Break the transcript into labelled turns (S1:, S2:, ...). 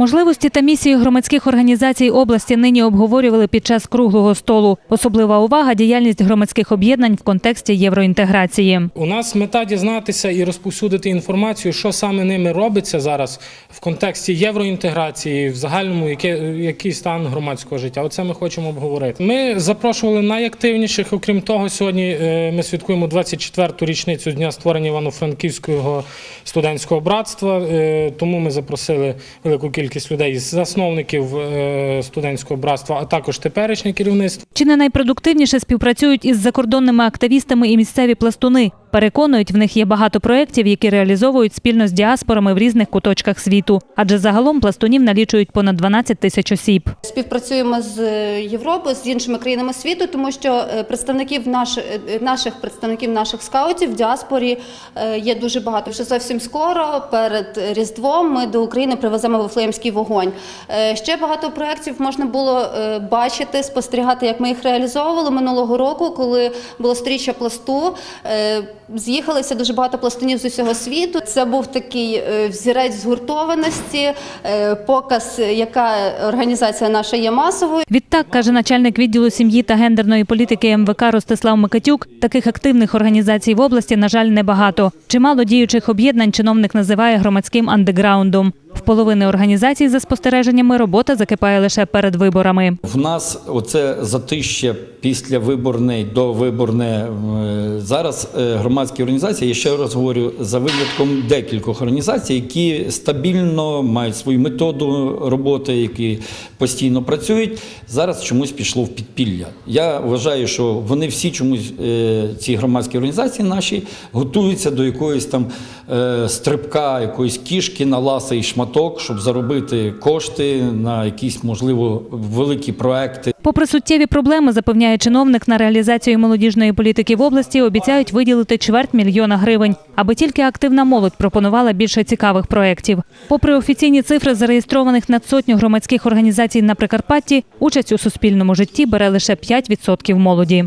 S1: Можливості та місії громадських організацій області нині обговорювали під час круглого столу. Особлива увага діяльність громадських об'єднань в контексті євроінтеграції.
S2: У нас мета дізнатися і розповсюдити інформацію, що саме ними робиться зараз в контексті євроінтеграції, в загальному який стан громадського життя. Оце ми хочемо обговорити. Ми запрошували найактивніших. Окрім того, сьогодні е, ми святкуємо 24-ту річницю дня створення Івано-Франківського студентського братства. е, Тому ми запросили велику кількість людей з засновників е, студентського братства, а також теперішнє керівництво.
S1: Чи не найпродуктивніше співпрацюють із закордонними активістами і місцеві пластуни? Переконують, в них є багато проєктів, які реалізовують спільно з діаспорами в різних куточках світу. Адже загалом пластунів налічують понад 12 тисяч осіб.
S3: Співпрацюємо з Європою, з іншими країнами світу, тому що е, представників наш, е, наших представників наших скаутів в діаспорі е, є дуже багато. Вже зовсім скоро перед Різдвом ми до України привеземо Вифлеємський вогонь. Е, Ще багато проєктів можна було е, бачити, спостерігати, як ми їх реалізовували минулого року, коли було сторіччя пласту. Е, З'їхалися дуже багато пластунів з усього світу. Це був такий взірець згуртованості, показ, яка організація наша є масовою.
S1: Відтак, каже начальник відділу сім'ї та гендерної політики МВК Ростислав Микатюк, таких активних організацій в області, на жаль, небагато. Чимало діючих об'єднань чиновник називає громадським андеграундом. Половини організацій за спостереженнями робота закипає лише перед виборами.
S4: В нас оце виборне до виборне е, зараз е, громадські організації. Я ще раз говорю за винятком декількох організацій, які стабільно мають свою методу роботи, які постійно працюють. Зараз чомусь пішло в підпілля. Я вважаю, що вони всі чомусь е, ці громадські організації наші готуються до якоїсь там стрибка, якоїсь кішки на ласий шматок, щоб заробити кошти на якісь можливо великі проекти.
S1: Попри суттєві проблеми, запевняє чиновник на реалізацію молодіжної політики в області, обіцяють виділити чверть мільйона гривень, аби тільки активна молодь пропонувала більше цікавих проєктів. Попри офіційні цифри зареєстрованих над сотню громадських організацій на Прикарпатті, участь у суспільному житті бере лише 5% молоді.